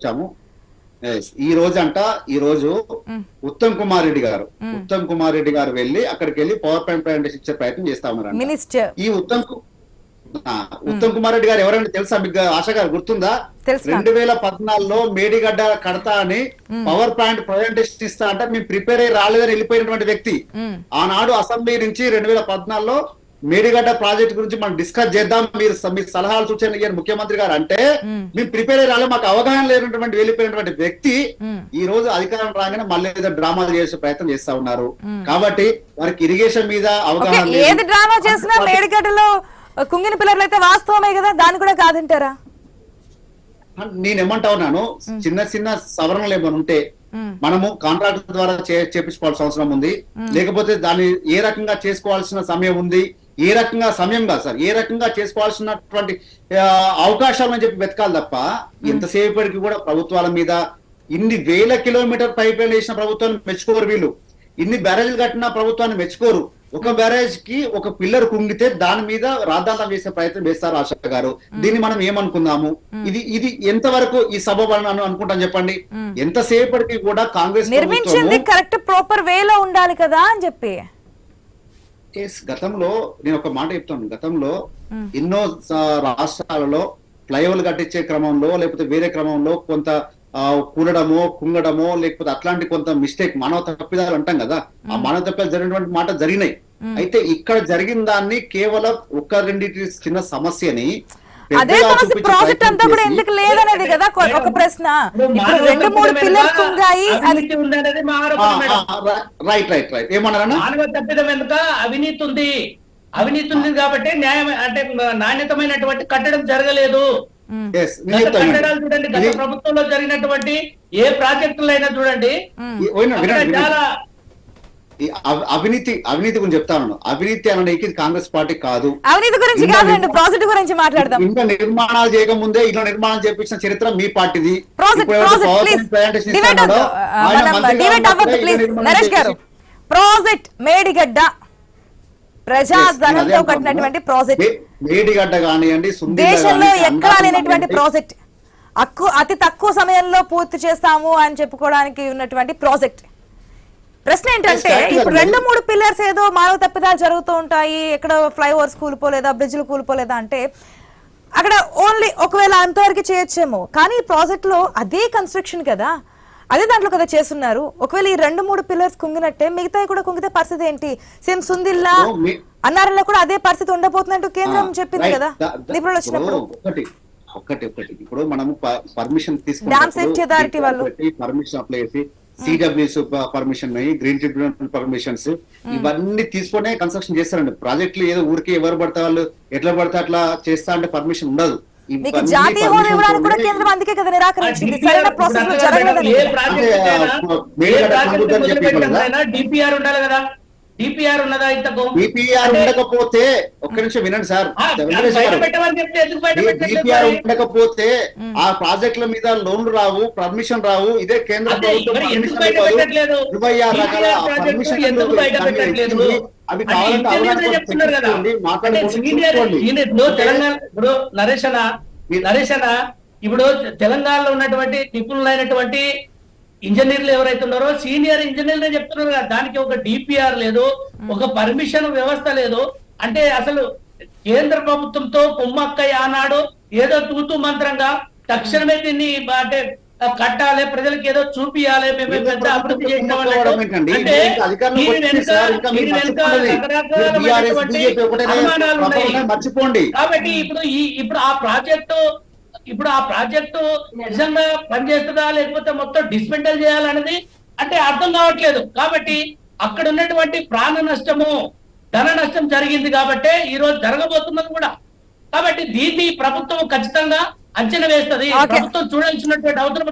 వచ్చాము. ఈ రోజు అంట ఈ రోజు. ఉత్తమ్ కుమార్ రెడ్డి గారు. ఉత్తమ్ కుమార్ రెడ్డి గారు వెళ్ళి అక్కడికి వెళ్ళి పవర్ పాయింట్ ప్రజెంటేషన్ ఇచ్చే ప్రయత్నం చేస్తా మినిస్టర్ ఈ ఉత్తమ్ ఉత్తమ్ కుమార్ రెడ్డి గారు ఎవరైనా తెలుసా మీకు ఆశ గారు గుర్తుందా. రెండు వేల పద్నాలుగులో మేడిగడ్డ కడతా అని పవర్ ప్లాంట్ ప్రజెంటేషన్ ఇస్తా అంటే మేము ప్రిపేర్ అయ్యి రాలేదని వెళ్ళిపోయినటువంటి వ్యక్తి. ఆనాడు అసెంబ్లీ నుంచి రెండు వేల పద్నాలుగులో మేడిగడ్డ ప్రాజెక్ట్ గురించి మనం డిస్కస్ చేద్దాం మీరు మీ సలహాలు సూచనలు ఇయ్యండి ముఖ్యమంత్రి గారు అంటే. మేము ప్రిపేర్ అయ్యి రాలే మాకు అవగాహన లేనటువంటి వెళ్ళిపోయినటువంటి వ్యక్తి. ఈ రోజు అధికారం రాగానే మళ్ళీ ఏదో డ్రామాలు చేసే ప్రయత్నం చేస్తా ఉన్నారు. కాబట్టి వారికి ఇరిగేషన్ మీద అవగాహన. ఏది డ్రామా చేసినా మేడిగడ్డలో కుంగిన పిల్లర్లు అయితే వాస్తవమే కదా దాన్ని కూడా కాదంటారా నేను ఏమంటా ఉన్నాను చిన్న చిన్న సవరణలు ఏమైనా ఉంటే. మనము కాంట్రాక్ట్ ద్వారా చేపించుకోవాల్సిన అవసరం ఉంది లేకపోతే దాన్ని ఏ రకంగా చేసుకోవాల్సిన సమయం ఉంది ఏ రకంగా సమయం కాదు సార్. ఏ రకంగా చేసుకోవాల్సినటువంటి ఆ, అవకాశాలు అని చెప్పి వెతకాలి తప్ప ఎంతసేపటికి కూడా ప్రభుత్వాల మీద ఇన్ని వేల కిలోమీటర్ పైప్ లైన్ వేసిన ప్రభుత్వాన్ని మెచ్చుకోరు వీళ్ళు. ఇన్ని బ్యారేజ్లు కట్టిన ప్రభుత్వాన్ని మెచ్చుకోరు. ఒక బ్యారేజ్కి ఒక పిల్లర్ కుంగితే దాని మీద రాద్ధాంతం చేసే ప్రయత్నం చేస్తారు ఆశ గారు. దీన్ని మనం ఏమనుకుందాము? ఇది ఇది ఎంతవరకు ఈ సభ అని అనుకుంటాం చెప్పండి. ఎంతసేపటికి కూడా కాంగ్రెస్ నిర్మించింది కరెక్ట్ ప్రాపర్ వేలో ఉండాలి కదా అని చెప్పి. గతంలో నేను ఒక మాట చెప్తాను. గతంలో మ్. ఎన్నో రాష్ట్రాలలో ఫ్లైఓవర్లు కట్టించే క్రమంలో లేకపోతే వేరే క్రమంలో కొంత ఆ, కూలడమో కుంగడమో లేకపోతే అట్లాంటి కొంత మిస్టేక్ మానవ తప్పిదాలు అంటాం కదా. ఆ మానవ తప్పిదాలు జరిగినటువంటి మాట జరిగినాయి. అయితే ఇక్కడ జరిగిన దాన్ని కేవలం ఒక రెండింటి చిన్న సమస్యని అదే సమస్య ప్రాజెక్ట్ అంతా కూడా ఎందుకు లేదనేది కదా ఒక ప్రశ్న. ఇప్పుడు రెండు మూడు పిల్లర్స్ అది ర- రైట్ రైట్ రైట్. ఏమన్నారన్నా తప్పిదం వెనుక అవినీతి ఉంది. అవినీతి ఉంది కాబట్టి న్యాయం అంటే నాణ్యతమైనటువంటి కట్టడం జరగలేదు. కట్టడాలు చూడండి గత ప్రభుత్వంలో జరిగినటువంటి ఏ ప్రాజెక్టులు అయినా చూడండి. చాలా అవినీతి అవినీతి గురించి చెప్తాను అవినీతి అనేది కాంగ్రెస్ పార్టీ కాదు. అవినీతి గురించి ఇంకా కాదండి నేను- ప్రాజెక్ట్ గురించి మాట్లాడదాం. ఇంకా నిర్మాణాలు చేయకముందే ఇల్లు నిర్మాణం చేపించిన చరిత్ర మీ పార్టీది. ప్రాజెక్ట్ మేడిగడ్డ. ప్రజాధనంతో. కట్టినటువంటి ప్రాజెక్ట్. మేడిగడ్డ కానివ్వండి దేశంలో ఎక్కడా లేనటువంటి ప్రాజెక్ట్. అక్కు అతి తక్కువ సమయంలో పూర్తి చేస్తాము అని చెప్పుకోవడానికి ఉన్నటువంటి ప్రాజెక్ట్. ప్రశ్న ఏంటంటే ఇప్పుడు. రెండు మూడు పిల్లర్స్ ఏదో మానవ తప్పిదాలు జరుగుతూ ఉంటాయి ఎక్కడ ఫ్లైఓవర్స్ కూలిపోలేదా బ్రిడ్జ్లు కూలిపోలేదా అంటే అక్కడ ఓన్లీ ఒకవేళ అంతవరకు చేయొచ్చేమో కానీ ఈ ప్రాజెక్ట్లో అదే కన్స్ట్రక్షన్ కదా అదే దాంట్లో కదా చేస్తున్నారు ఒకవేళ ఈ రెండు మూడు పిల్లర్స్ కుంగినట్టే మిగతా కూడా కుంగితే పరిస్థితి ఏంటి సేమ్ సుందిల్లా అన్నారంలో కూడా అదే పరిస్థితి ఉండబోతున్నట్టు కేంద్రం ఆ, చెప్పింది. కదా నిపుణులు వచ్చినప్పుడు ఒకటి ఒకటి ఇప్పుడు మనము పర్మిషన్ వాళ్ళు. పర్మిషన్ అప్లై చేసి CWC permission green tribunal permissions ఇవన్నీ తీసుకునే కన్స్ట్రక్షన్ చేస్తారండి. ప్రాజెక్టులు ఏదో ఊరికి ఎవరు పడితే వాళ్ళు ఎట్లా పడితే అట్లా చేస్తా అంటే పర్మిషన్ ఉండదు. జాతీయ హోదా ఇవ్వడానికి కూడా కేంద్రం అందుకే కదా నిరాకరించింది. సరైన ప్రాసెస్లో జరగలేదని? డిపిఆర్ ఉండాలి కదా. డిపిఆర్ ఉన్నదా ఇంతకు? బీపీఆర్ అంటే- ఉండకపోతే ఒక్క నిమిషం వినండి సార్. మరి? ఉండకపోతే ఆ ప్రాజెక్టుల మీద లోన్లు రావు పర్మిషన్ రావు. ఇదే కేంద్ర ప్రభుత్వం. అవి కావాలంటే మాట్లాడుకోండి, నరేష్ అన్న నరేష్ అన్న ఇప్పుడు తెలంగాణలో ఉన్నటువంటి నిపుణులైనటువంటి ఇంజనీర్లు ఎవరైతే ఉన్నారో సీనియర్ ఇంజనీర్లే చెప్తున్నారు కదా దానికి ఒక డిపిఆర్ లేదు ఒక పర్మిషన్ వ్యవస్థ లేదు. అంటే అసలు కేంద్ర ప్రభుత్వంతో కుమ్మక్కయ్య ఆనాడు ఏదో తూతూ మంత్రంగా తక్షణమే దీన్ని అంటే కట్టాలి ప్రజలకు ఏదో చూపియాలి మేము పెద్ద అభివృద్ధి చేసినాం అనుమానాలు ఉన్నాయి. కాబట్టి ఇప్పుడు ఈ ఇప్పుడు ఆ ప్రాజెక్టు ఇప్పుడు ఆ ప్రాజెక్టు నిజంగా పనిచేస్తుందా లేకపోతే మొత్తం డిస్మెంటల్ చేయాలనేది అంటే అర్థం కావట్లేదు. కాబట్టి అక్కడ ఉన్నటువంటి ప్రాణ నష్టము ధన నష్టం జరిగింది కాబట్టే ఈ రోజు జరగబోతున్నది కూడా. కాబట్టి దీన్ని ప్రభుత్వం ఖచ్చితంగా అంచనా వేస్తది. ప్రభుత్వం చూడాల్సినటువంటి అవసరం